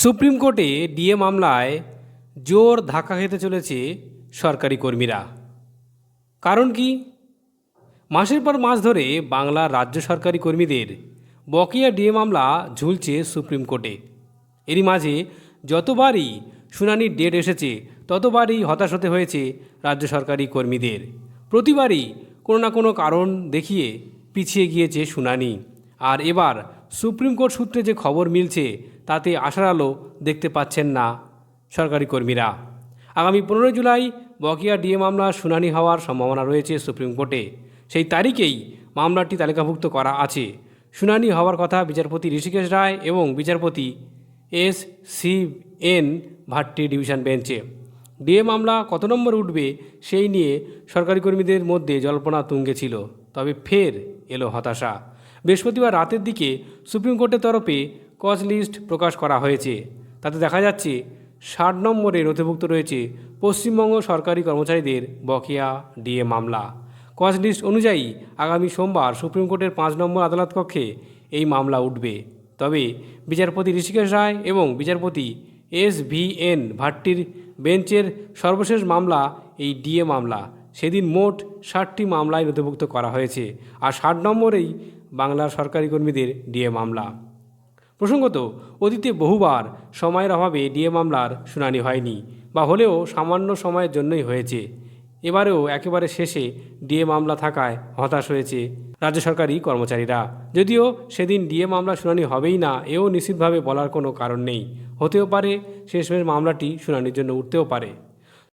Supreme কোর্টে DA মামলায় জোর ধাক্কা খেতে চলেছে সরকারি কর্মীরা। কারণ কি? মাসের পর মাস ধরে বাংলার রাজ্য সরকারি কর্মীদের বকেয়া ডিএ মামলা ঝুলছে সুপ্রিম কোর্টে। এরই মাঝে যতবারই শুনানির ডেট এসেছে, ততবারই হতাশ হতে হয়েছে রাজ্য সরকারি কর্মীদের। প্রতিবারই কোনো না কোনো কারণ দেখিয়ে পিছিয়ে গিয়েছে শুনানি। আর এবার সুপ্রিম কোর্ট সূত্রে যে খবর মিলছে, তাতে আশার আলো দেখতে পাচ্ছেন না সরকারি কর্মীরা। আগামী পনেরোই জুলাই বকেয়া ডিএ মামলার শুনানি হওয়ার সম্ভাবনা রয়েছে সুপ্রিম কোর্টে। সেই তারিখেই মামলাটি তালিকাভুক্ত করা আছে। শুনানি হওয়ার কথা বিচারপতি ঋষিকেশ রায় এবং বিচারপতি S C N Bhatti division বেঞ্চে। ডিএ মামলা কত নম্বর উঠবে সেই নিয়ে সরকারি কর্মীদের মধ্যে জল্পনা তুঙ্গে ছিল, তবে ফের এলো হতাশা। বৃহস্পতিবার রাতের দিকে সুপ্রিম কোর্টের তরফে কজ লিস্ট প্রকাশ করা হয়েছে। তাতে দেখা যাচ্ছে, ষাট নম্বরে নথিভুক্ত রয়েছে পশ্চিমবঙ্গ সরকারি কর্মচারীদের বকেয়া ডিএ মামলা। কজ লিস্ট অনুযায়ী আগামী সোমবার সুপ্রিম কোর্টের পাঁচ নম্বর আদালত কক্ষে এই মামলা উঠবে। তবে বিচারপতি ঋষিকেশ রায় এবং বিচারপতি এস ভি এন ভাট্টির বেঞ্চের সর্বশেষ মামলা এই ডিএ মামলা। সেদিন মোট ষাটটি মামলায় নথিভুক্ত করা হয়েছে আর ষাট নম্বরেই বাংলার সরকারি কর্মীদের ডিএ মামলা। প্রসঙ্গত, অতীতে বহুবার সময়ের অভাবে ডিএ মামলার শুনানি হয়নি বা হলেও সামান্য সময়ের জন্যই হয়েছে। এবারেও একেবারে শেষে ডিএ মামলা থাকায় হতাশ হয়েছে রাজ্য সরকারি কর্মচারীরা। যদিও সেদিন ডিএ মামলা শুনানি হবেই না, এও নিশ্চিতভাবে বলার কোনো কারণ নেই। হতেও পারে, শেষমেশ মামলাটি শুনানির জন্য উঠতেও পারে।